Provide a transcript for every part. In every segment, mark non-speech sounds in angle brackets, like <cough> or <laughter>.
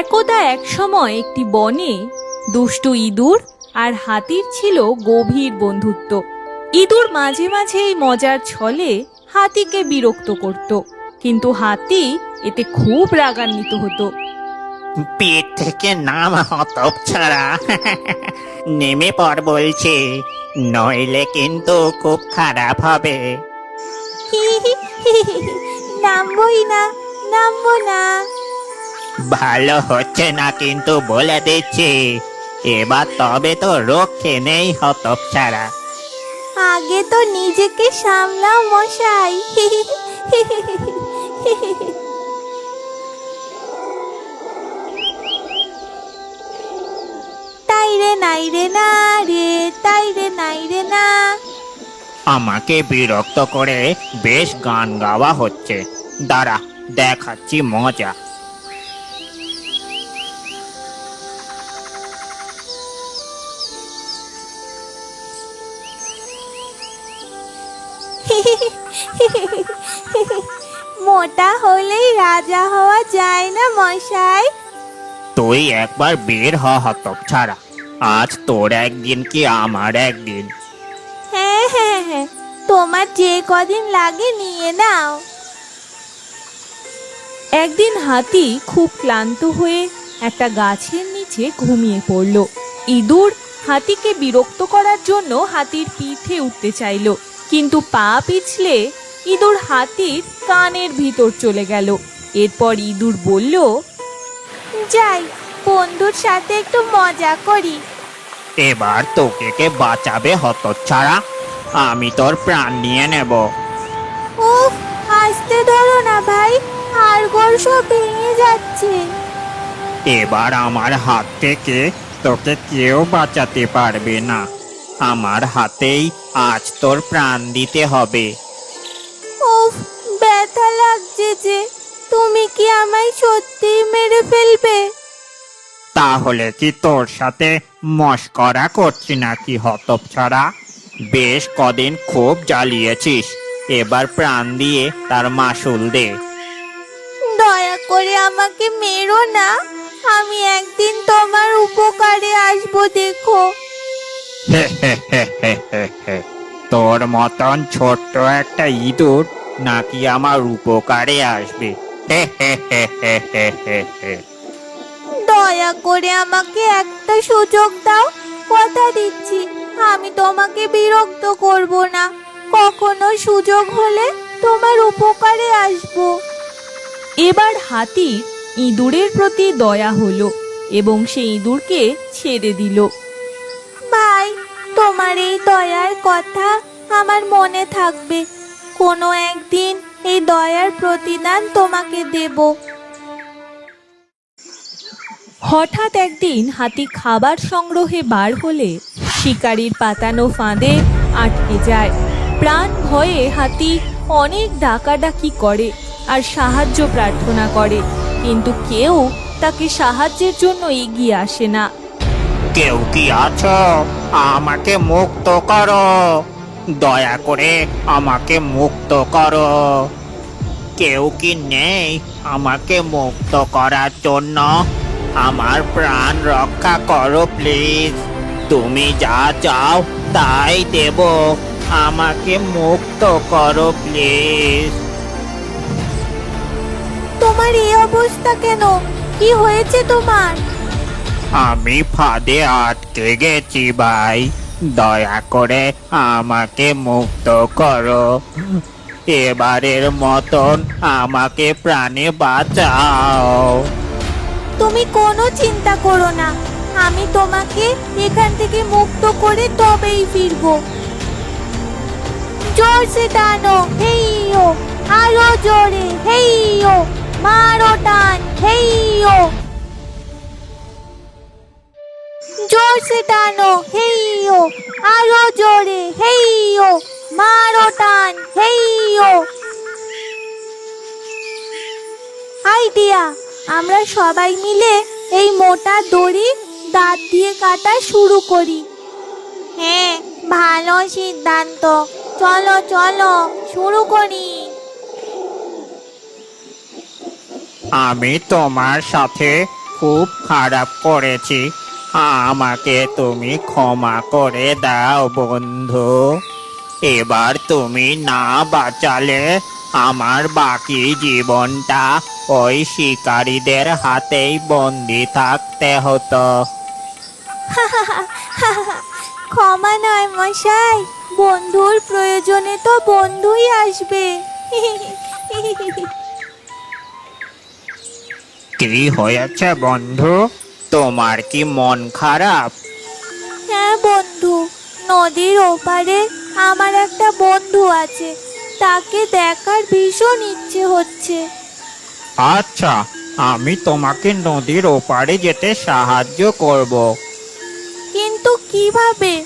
একদা এক সময় একটি বনে দুষ্টু ইঁদুর আর হাতির ছিল গভীর বন্ধুত্ব। ইঁদুর মাঝে মাঝে এই মজার ছলে হাতিকে বিরক্ত করত কিন্তু হাতি এতে খুব রাগান্বিত হতো। পেট থেকে নাম হতপ ছাড়া। নেমে পর বলছে নইলে কিন্তু খুব খারাপ হবে। নামবই না নামবো না। ভালো হচ্ছে না কিন্তু বলে দিচ্ছি। এবার তবে তো রক্ষে নেই হতপ ছাড়া। আগে তো নিজেকে সামলাও মশাই। তাই রে নাই রে না রে তাই রে নাই রে না। আমাকে বিরক্ত করে বেশ গান গাওয়া হচ্ছে। দাঁড়া দেখাচ্ছি মজা। মোটা হলেই রাজা হওয়া যায় না মশাই? তুই একবার বের হ হতপ ছাড়া। আজ তোর একদিন কি আমার একদিন? হ্যাঁ হ্যাঁ হ্যাঁ তোমার যে কদিন লাগে নিয়ে নাও। একদিন হাতি খুব ক্লান্ত হয়ে একটা গাছের নিচে ঘুমিয়ে পড়ল। ইঁদুর হাতিকে বিরক্ত করার জন্য হাতির পিঠে উঠতে চাইল। কিন্তু পা পিছলে ইঁদুর হাতির কানের ভিতর চলে গেল। এরপর ইঁদুর বলল যাই বন্ধুর সাথে একটু মজা করি। এবার তোকে কে বাঁচাবে হত ছাড়া আমি তোর প্রাণ নিয়ে নেব। উফ আসতে ধরো না ভাই হাড়গোড় সব ভেঙে যাচ্ছে। এবার আমার হাত থেকে তোকে কেউ বাঁচাতে পারবে না। আমার হাতেই আজ তোর প্রাণ দিতে হবে। উফ ব্যথা লাগছে যে তুমি কি আমায় সত্যি মেরে ফেলবে? তাহলে কি তোর সাথে মস্করা করছি নাকি হতপ ছাড়া বেশ কদিন খুব জ্বালিয়েছিস এবার প্রাণ দিয়ে তার মাসুল দে। দয়া করে আমাকে মেরো না আমি একদিন তোমার উপকারে আসব দেখো। <laughs> তোর মতন ছোট্ট একটা ইঁদুর নাকি আমার উপকারে আসবে। <laughs> দয়া করে আমাকে একটা সুযোগ দাও কথা দিচ্ছি। আমি তোমাকে বিরক্ত করব না। কখনো সুযোগ হলে তোমার উপকারে আসব। এবার হাতি ইঁদুরের প্রতি দয়া হলো এবং সে ইঁদুরকে ছেড়ে দিল। ভাই, তোমার এই দয়ার কথা আমার মনে থাকবে। কোনো একদিন এই দয়ার প্রতিদান তোমাকে দেবো। হঠাৎ একদিন হাতি খাবার সংগ্রহে বার হলে শিকারীর পাতানো ফাঁদে আটকে যায়। প্রাণ ভয়ে হাতি অনেক ডাকাডাকি করে আর সাহায্য প্রার্থনা করে, কিন্তু কেউ তাকে সাহায্যের জন্য এগিয়ে আসে না। কেউ কি আছো? আমাকে মুক্ত করো। দয়া করে আমাকে মুক্ত করো। কেউ কি নেই আমাকে মুক্ত করার জন্য? আমার প্রাণ রক্ষা করো, প্লিজ। তুমি যা চাও তাই দেব। আমাকে মুক্ত করো, প্লিজ। তোমার এই অবস্থা কেন? কি হয়েছে তোমার? আমি ফাঁদে আটকে গেছি ভাই। দয়া করে আমাকে মুক্ত করো। এবারের মতন আমাকে প্রাণে বাঁচাও। তুমি কোনো চিন্তা করো না। আমি তোমাকে এখান থেকে মুক্ত করে তবেই ফিরবো। জোরসে টানো হেইও আরও জোরে হেইও মারো টান হেইও জোরসে টানো হেইও আরও জোরে হেইও মারো টান হেইও আইডিয়া, আমরা সবাই মিলে এই মোটা দড়ি দাঁত দিয়ে কাটা শুরু করি। হ্যাঁ ভালো সিদ্ধান্ত। চলো চলো, শুরু করি। আমি তোমার সাথে খুব খারাপ করেছি। আমাকে তুমি ক্ষমা করে দাও বন্ধু। এবার তুমি না বাঁচালে আমার বাকি জীবনটা ওই শিকারীদের হাতেই বন্দি থাকতে হতো। <laughs> ক্ষমা নয় মশাই বন্ধুর প্রয়োজনে তো বন্ধুই আসবে। <laughs> কি হয়েছে বন্ধু? তোমার কি মন খারাপ? হ্যাঁ বন্ধু নদীর ওপারে আমার একটা বন্ধু আছে তাকে দেখার ভীষণ ইচ্ছে হচ্ছে। আচ্ছা আমি তোমাকে নদীর ওপারে যেতে সাহায্য করব। কিন্তু কীভাবে?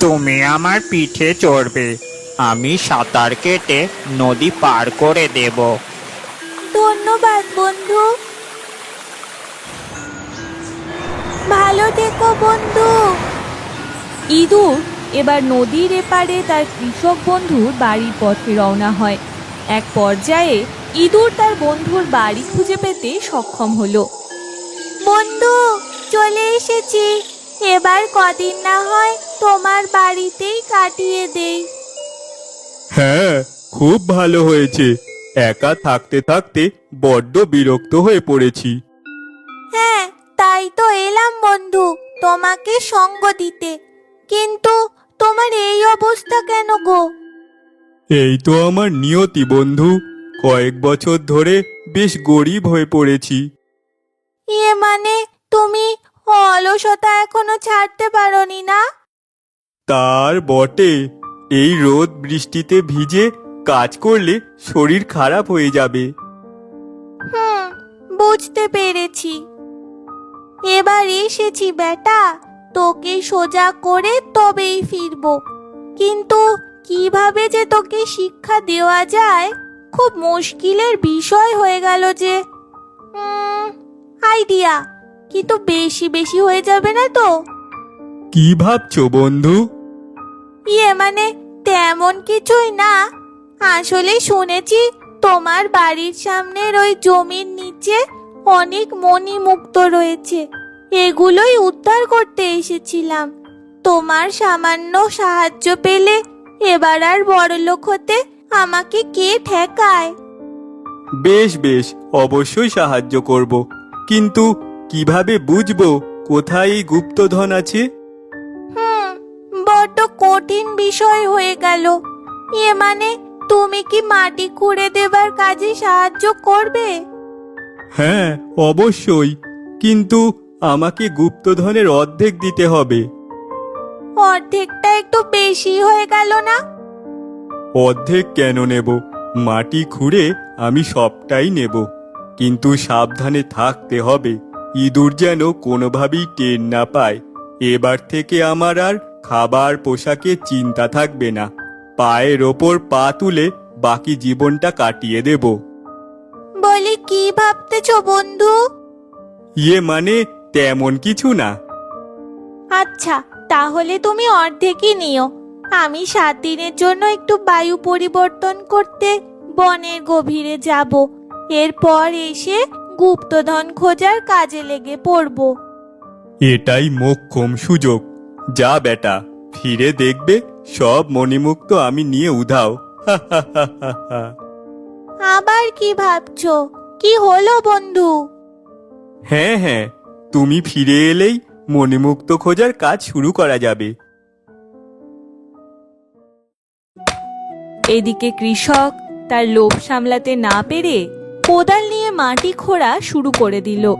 তুমি আমার পিঠে চড়বে আমি সাঁতার কেটে নদী পার করে দেব। ধন্যবাদ বন্ধু। ভালো থেকো বন্ধু। ইঁদুর এবার নদীর এপারে তার কৃষক বন্ধুর বাড়ির পথে রওনা হয়। এক পর্যায়ে ইঁদুর তার বন্ধুর বাড়ি খুঁজে পেতে সক্ষম হলো। বন্ধু চলে এসেছি। এবার কদিন না হয় তোমার বাড়িতেই কাটিয়ে দেই। হ্যাঁ খুব ভালো হয়েছে। একা থাকতে থাকতে বড্ড বিরক্ত হয়ে পড়েছি। হ্যাঁ তাই তো এলাম বন্ধু তোমাকে সঙ্গ দিতে। কিন্তু তোমার এই অবস্থা কেন গো? এই তো আমার নিয়তি বন্ধু। কয়েক বছর ধরে বেশ গরিব হয়ে পড়েছি। ইয়ে মানে তুমি অলসতা এখনও ছাড়তে পারোনি না? তার বটে এই রোদ বৃষ্টিতে ভিজে কাজ করলে শরীর খারাপ হয়ে যাবে। হুম বুঝতে পেরেছি। এবার এসেছি বেটা। তোকে সোজা করে তবেই ফিরবো। কিন্তু কীভাবে যে তোকে শিক্ষা দেওয়া যায় খুব মুশকিলের বিষয় হয়ে গেল যে। আইডিয়া কিন্তু বেশি বেশি হয়ে যাবে না তো? কি ভাবছ বন্ধু? ইয়ে মানে তেমন কিছুই না। আসলে শুনেছি তোমার বাড়ির সামনের ওই জমির নিচে অনেক মণিমুক্ত রয়েছে। এগুলোই উদ্ধার করতে এসেছিলাম। তোমার সামান্য সাহায্য পেলে এবার আর বড়লোক হতে আমাকে কে ঠেকায়? বেশ বেশ অবশ্যই সাহায্য করব। কিন্তু কীভাবে বুঝব কোথায় এই গুপ্তধন আছে? হুম বড্ড কঠিন বিষয় হয়ে গেল। এ মানে তুমি কি মাটি খুঁড়ে দেবার কাজে সাহায্য করবে? হ্যাঁ অবশ্যই। কিন্তু আমাকে গুপ্তধনের অর্ধেক দিতে হবে। অর্ধেকটা একটু বেশি হয়ে গেল না? অর্ধেক কেন নেব? মাটি খুঁড়ে আমি সবটাই নেব। কিন্তু সাবধানে থাকতে হবে। ইঁদুর যেন কোনোভাবেই টের না পায়। এবার থেকে আমার আর খাবার পোশাকে চিন্তা থাকবে না। পায়ের ওপর পা তুলে বাকি জীবনটা কাটিয়ে দেব। কি ভাবতেছো বন্ধু? ইয়ে মানে তেমন কিছু না। আচ্ছা তাহলে তুমি অর্ধেকই নিও। আমি সাত দিনের জন্য একটু বায়ু পরিবর্তন করতে বনের গভীরে যাব। এরপর এসে গুপ্তধন খোঁজার কাজে লেগে পড়ব। এটাই মোক্ষম সুযোগ। যা বেটা ফিরে দেখবে সব মণিমুক্ত আমি নিয়ে উধাও। আবার কি ভাবছ? কি হলো বন্ধু? হ্যাঁ হ্যাঁ তুমি ফিরে এলেই মণিমুক্ত খোঁজার কাজ শুরু করা যাবে। এদিকে কৃষক তার লোভ সামলাতে না পেরে কোদাল নিয়ে মাটি খোঁড়া শুরু করে দিল।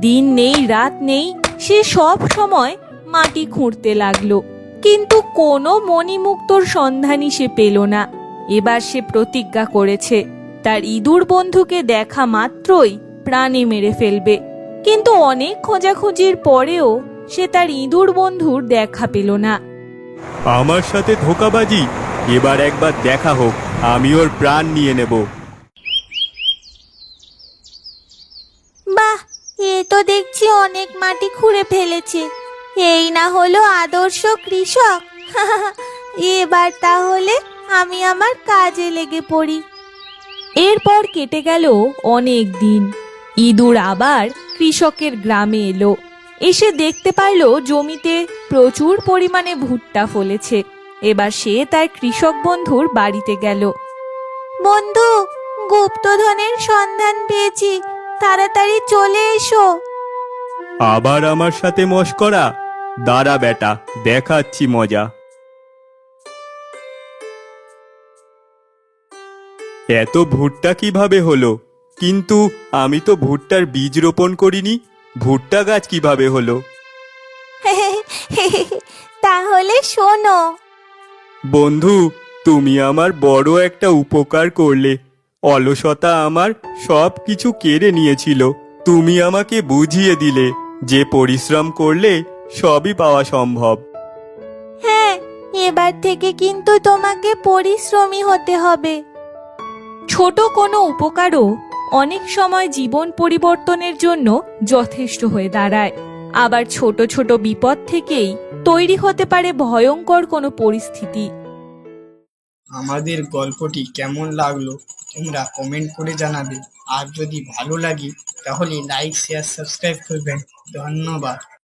দিন নেই রাত নেই সে সব সময় মাটি খুঁড়তে লাগল। কিন্তু কোনো মণিমুক্তর সন্ধানই সে পেল না। এবার সে প্রতিজ্ঞা করেছে তার ইঁদুর বন্ধুকে দেখা মাত্রই প্রাণে মেরে ফেলবে। কিন্তু অনেক খোঁজাখুঁজির পরেও সে তার ইঁদুর বন্ধুর দেখা পেল না। আমার সাথে ধোকাবাজি। এবার একবার দেখা হোক। আমি ওর প্রাণ নিয়ে নেব। বাহ এ তো দেখছি অনেক মাটি খুঁড়ে ফেলেছে। এই না হলো আদর্শ কৃষক। <laughs> এবার তাহলে আমি আমার কাজে লেগে পড়ি। এরপর কেটে গেল অনেক দিন। ইঁদুর আবার কৃষকের গ্রামে এলো। এসে দেখতে পারল জমিতে প্রচুর পরিমাণে ভুট্টা ফলেছে। এবার সে তার কৃষক বন্ধুর বাড়িতে গেল। বন্ধু গুপ্তধনের সন্ধান পেয়েছি। তাড়াতাড়ি চলে এসো। আবার আমার সাথে মস্করা। দাঁড়া বেটা দেখাচ্ছি মজা। এত ভুট্টা কীভাবে হলো? কিন্তু আমি তো ভুট্টার বীজ রোপণ করিনি ভুট্টা গাছ কীভাবে হলো? <laughs> তাহলে শোনো। বন্ধু তুমি আমার বড় একটা উপকার করলে। অলসতা আমার সব কিছু কেড়ে নিয়েছিল। তুমি আমাকে বুঝিয়ে দিলে যে পরিশ্রম করলে সবই পাওয়া সম্ভব। হ্যাঁ এবার থেকে কিন্তু তোমাকে পরিশ্রমী হতে হবে। ছোট কোনো উপকারও অনেক সময় জীবন পরিবর্তনের জন্য যথেষ্ট হয়ে দাঁড়ায়। আবার ছোট ছোট বিপদ থেকেই তৈরি হতে পারে ভয়ঙ্কর কোনো পরিস্থিতি। আমাদের গল্পটি কেমন লাগল তোমরা কমেন্ট করে জানাবে। আর যদি ভালো লাগে তাহলে লাইক শেয়ার সাবস্ক্রাইব করবেন। ধন্যবাদ।